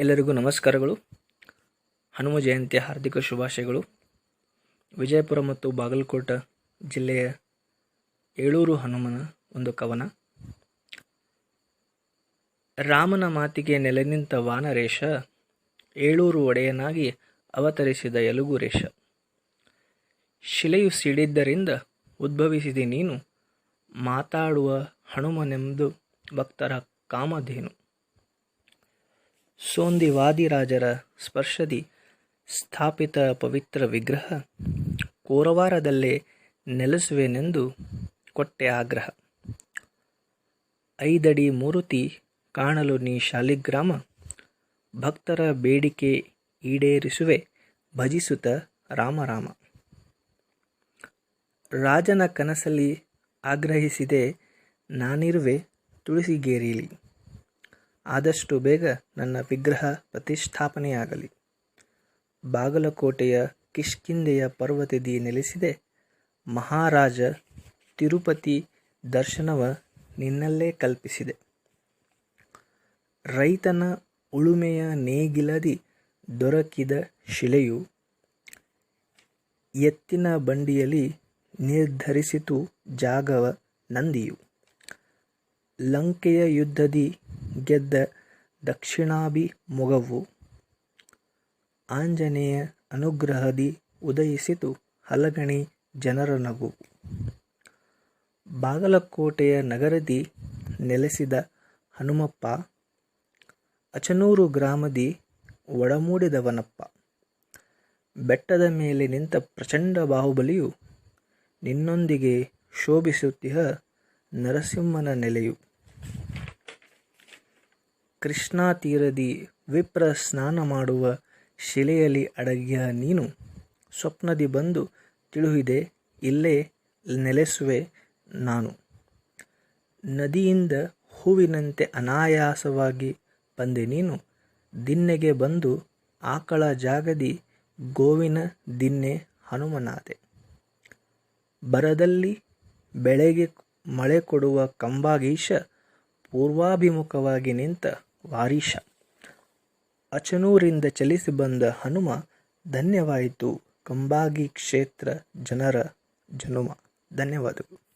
ಎಲ್ಲರಿಗೂ ನಮಸ್ಕಾರಗಳು. ಹನುಮ ಜಯಂತಿಯ ಹಾರ್ದಿಕ ಶುಭಾಶಯಗಳು. ವಿಜಯಪುರ ಮತ್ತು ಬಾಗಲಕೋಟ ಜಿಲ್ಲೆಯ ಏಳೂರು ಹನುಮನ ಒಂದು ಕವನ. ರಾಮನ ಮಾತಿಗೆ ನೆಲೆನಿಂತ ವಾನರೇಶ, ಏಳೂರು ಒಡೆಯನಾಗಿ ಅವತರಿಸಿದ ಯಲುಗುರೇಶ. ಶಿಲೆಯು ಸಿಡಿದ್ದರಿಂದ ಉದ್ಭವಿಸಿದೆ ನೀನು, ಮಾತಾಡುವ ಹನುಮನೆಂದು ಭಕ್ತರ ಕಾಮಧೇನು. ಸೋಂದಿ ವಾದಿರಾಜರ ಸ್ಪರ್ಶದಿ ಸ್ಥಾಪಿತ ಪವಿತ್ರ ವಿಗ್ರಹ ಕೋರವಾರದಲ್ಲೇ ನೆಲೆಸುವೆನೆಂದು ಕೊಟ್ಟೆ ಆಗ್ರಹ. ಐದಡಿ ಮೂರುತಿ ಕಾಣಲು ನೀ ಶಾಲಿಗ್ರಾಮ, ಭಕ್ತರ ಬೇಡಿಕೆ ಈಡೇರಿಸುವೆ ಭಜಿಸುತ ರಾಮರಾಮ. ರಾಜನ ಕನಸಲ್ಲಿ ಆಗ್ರಹಿಸಿದೆ ನಾನಿರುವೆ ತುಳಸಿಗೇರಿಲಿ. ಆದಷ್ಟು ಬೇಗ ನನ್ನ ವಿಗ್ರಹ ಪ್ರತಿಷ್ಠಾಪನೆಯಾಗಲಿ. ಬಾಗಲಕೋಟೆಯ ಕಿಷ್ಕಿಂದೆಯ ಪರ್ವತದಿ ನೆಲೆಸಿದೆ. ಮಹಾರಾಜ ತಿರುಪತಿ ದರ್ಶನವ ನಿನ್ನಲ್ಲೇ ಕಲ್ಪಿಸಿದೆ. ರೈತನ ಉಳುಮೆಯ ನೇಗಿಲದಿ ದೊರಕಿದ ಶಿಲೆಯು ಎತ್ತಿನ ಬಂಡಿಯಲ್ಲಿ ನಿರ್ಧರಿಸಿತು ಜಾಗವ ನಂದಿಯು. ಲಂಕೆಯ ಯುದ್ಧದಿ ಗೆದ್ದ ದಕ್ಷಿಣಾಭಿಮುಖವು ಆಂಜನೇಯ ಅನುಗ್ರಹದಿ ಉದಯಿಸಿತು. ಹಲಗಣಿ ಜನರ ನಗು. ಬಾಗಲಕೋಟೆಯ ನಗರದಿ ನೆಲೆಸಿದ ಹನುಮಪ್ಪ, ಅಚನೂರು ಗ್ರಾಮದಿ ಒಡಮೂಡಿದವನಪ್ಪ. ಬೆಟ್ಟದ ಮೇಲೆ ನಿಂತ ಪ್ರಚಂಡ ಬಾಹುಬಲಿಯು ನಿನ್ನೊಂದಿಗೆ ಶೋಭಿಸುತ್ತಿಹ ನರಸಿಂಹನ ನೆಲೆಯು. ಕೃಷ್ಣಾ ತೀರದಿ ವಿಪ್ರ ಸ್ನಾನ ಮಾಡುವ ಶಿಲೆಯಲ್ಲಿ ಅಡಗಿಯ ನೀನು. ಸ್ವಪ್ನದಿ ಬಂದು ತಿಳುಹಿದೆ, ಇಲ್ಲೇ ನೆಲೆಸುವೆ ನಾನು. ನದಿಯಿಂದ ಹೂವಿನಂತೆ ಅನಾಯಾಸವಾಗಿ ಬಂದೆ ನೀನು. ದಿನ್ನೆಗೆ ಬಂದು ಆಕಳ ಜಾಗದಿ ಗೋವಿನ ದಿನ್ನೆ ಹನುಮನಾದೆ. ಬರದಲ್ಲಿ ಬೆಳೆಗೆ ಮಳೆ ಕೊಡುವ ಕಂಬಾಗೀಶ ಪೂರ್ವಾಭಿಮುಖವಾಗಿ ನಿಂತ ವಾರೀಶ. ಅಚನೂರಿಂದ ಚಲಿಸಿ ಬಂದ ಹನುಮ ಧನ್ಯವಾಯಿತು. ಕಂಬಾಗಿ ಕ್ಷೇತ್ರ ಜನರ ಜನುಮ. ಧನ್ಯವಾದಗಳು.